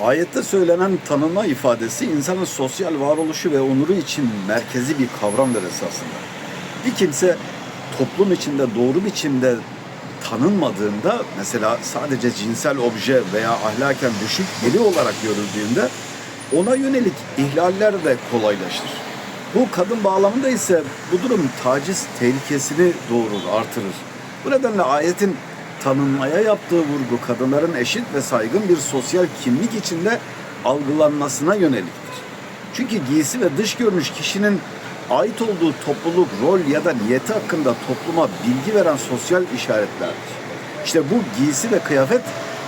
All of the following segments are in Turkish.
Ayette söylenen tanınma ifadesi insanın sosyal varoluşu ve onuru için merkezi bir kavramdır esasında. Bir kimse toplum içinde doğru biçimde tanınmadığında mesela sadece cinsel obje veya ahlaken düşük biri olarak görüldüğünde ona yönelik ihlaller de kolaylaşır. Bu kadın bağlamında ise bu durum taciz tehlikesini doğurur, artırır. Bu nedenle ayetin tanınmaya yaptığı vurgu kadınların eşit ve saygın bir sosyal kimlik içinde algılanmasına yöneliktir. Çünkü giysi ve dış görünüş kişinin ait olduğu topluluk, rol ya da niyeti hakkında topluma bilgi veren sosyal işaretlerdir. İşte bu giysi ve kıyafet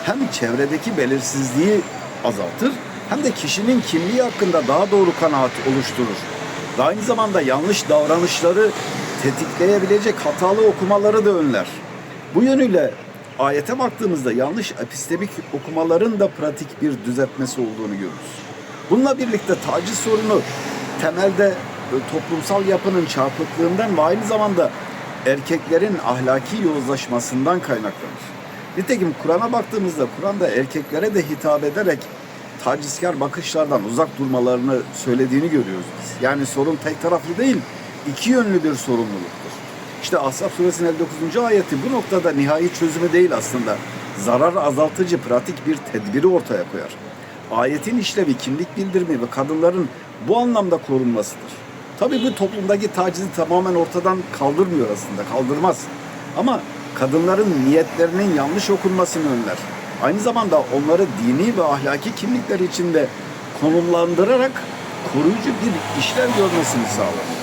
hem çevredeki belirsizliği azaltır hem de kişinin kimliği hakkında daha doğru kanaat oluşturur. Ve aynı zamanda yanlış davranışları tetikleyebilecek hatalı okumaları da önler. Bu yönüyle ayete baktığımızda yanlış epistemik okumaların da pratik bir düzeltmesi olduğunu görürüz. Bununla birlikte taciz sorunu temelde e, toplumsal yapının çarpıklığından ve aynı zamanda erkeklerin ahlaki yozlaşmasından kaynaklanır. Nitekim Kur'an'a baktığımızda Kur'an'da erkeklere de hitap ederek tacizkar bakışlardan uzak durmalarını söylediğini görüyoruz biz. Yani sorun tek taraflı değil, iki yönlü bir sorumluluktur. İşte Ashab suresinin 59. ayeti bu noktada nihai çözümü değil aslında. Zarar azaltıcı pratik bir tedbiri ortaya koyar. Ayetin işlevi kimlik bildirimi ve kadınların bu anlamda korunmasıdır. Tabii bu toplumdaki tacizi tamamen ortadan kaldırmıyor aslında, kaldırmaz. Ama kadınların niyetlerinin yanlış okunmasını önler. Aynı zamanda onları dini ve ahlaki kimlikler içinde konumlandırarak koruyucu bir işler görmesini sağlar.